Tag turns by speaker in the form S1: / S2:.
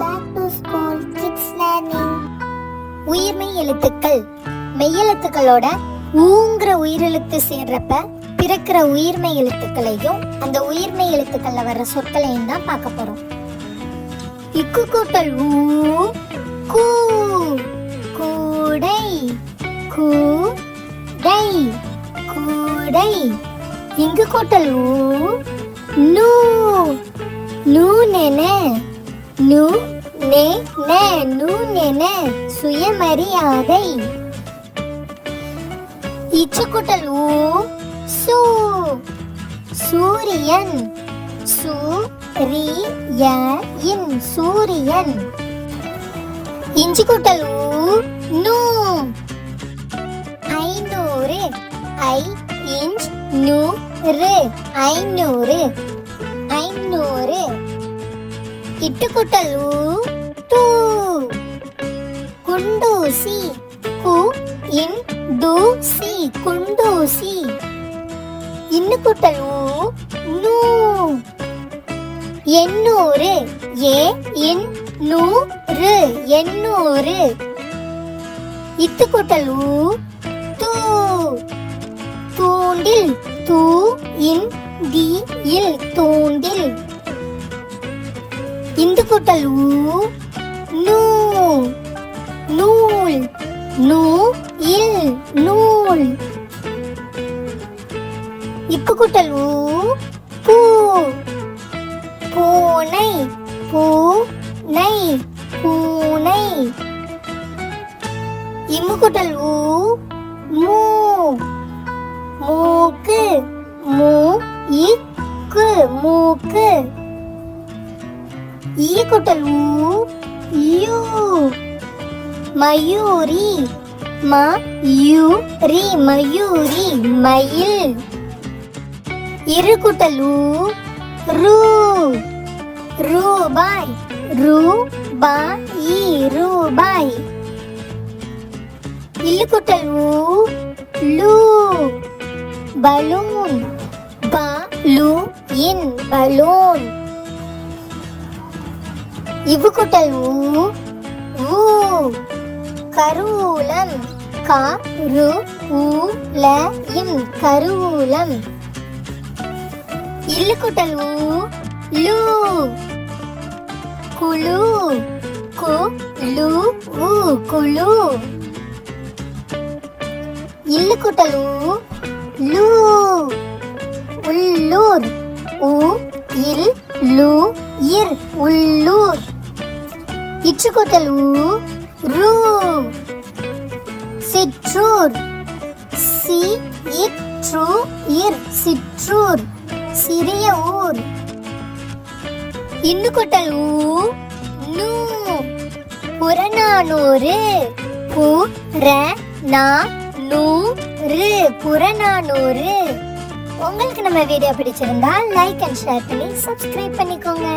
S1: back to school kids உயிர்மெய் எழுத்துக்கள். மெய்யெழுத்துக்களோட ஊங்கிற உயிரெழுத்து சேர்றப்ப பிறக்கிற உயிர்மெய் எழுத்துக்களையும் அந்த உயிர்மெய் எழுத்துக்கள்ல வர்ற சொற்களையும் தான் பார்க்க போறோம். இக்கு கூட்டல் ஊ கூ கூடை கூடை கூடை. இங்கு கூட்டல் ஊ நூ நே நே நூ நென சுயமரியாதை. இச்சுக்குட்டல் ஊ சூ சூரியன். சூ ரி ய இன் சூரியன். இஞ்சுக்குட்டல் ஊ நூ. ஐநூறு ஐ இன்ச் நூறு ஐநூறு ஐநூறு. இட்டுக்குட்டல் ஊ டூ குண்டூசி கு. இன் தூசி குண்டூசி. இன்னுக்குட்டல் ஊ நூ. எண்ணூறு ஏ. இன் நூறு எண்ணூறு. இத்துக்குட்டல் ஊ தூ. தூண்டில் தூ. இன் நூ இல் நூல். இப்பு கூட்டல் ஊ பூ. பூனை பூ நை பூனை. இம்மு கூட்டல் ஊ மூ. மூக்கு மூ இக்கு மூக்கு. ஈ கூட்டல் ஊ யூ. மயூரி ம யூ ரி மயூரி மயில். இரு கூட்டல் ஊ ரூ. ரூபாய் ரூபாய் ரூபாய். இல்லு ஊ லூ. பலூன் ப இன் பலூன். இவ்வு கூட்டல் ஊ ஊ கருவூலம். க ரு ஊ ல இம் கருவூலம். இல்லுக்குட்டல் ஊ. லூ. குழு. கு. லு. ஊ குழு. இல்லுக்குட்டல் ஊ. லூ. உள்ளூர். ஊ. இல். லூ. இர். உள்ளூர். இச்சு ஊ ரூ. சிற்றூர். சி இற்று இர் சிற்றூர். சிறிய ஊர். இன்னுகொட்டல் ஊ நூ. புறநானூறு. பு ர நா நூறு புறநானூறு. உங்களுக்கு நம்ம வீடியோ பிடிச்சிருந்தா லைக் அண்ட் ஷேர் பண்ணி சப்ஸ்கிரைப் பண்ணிக்கோங்க.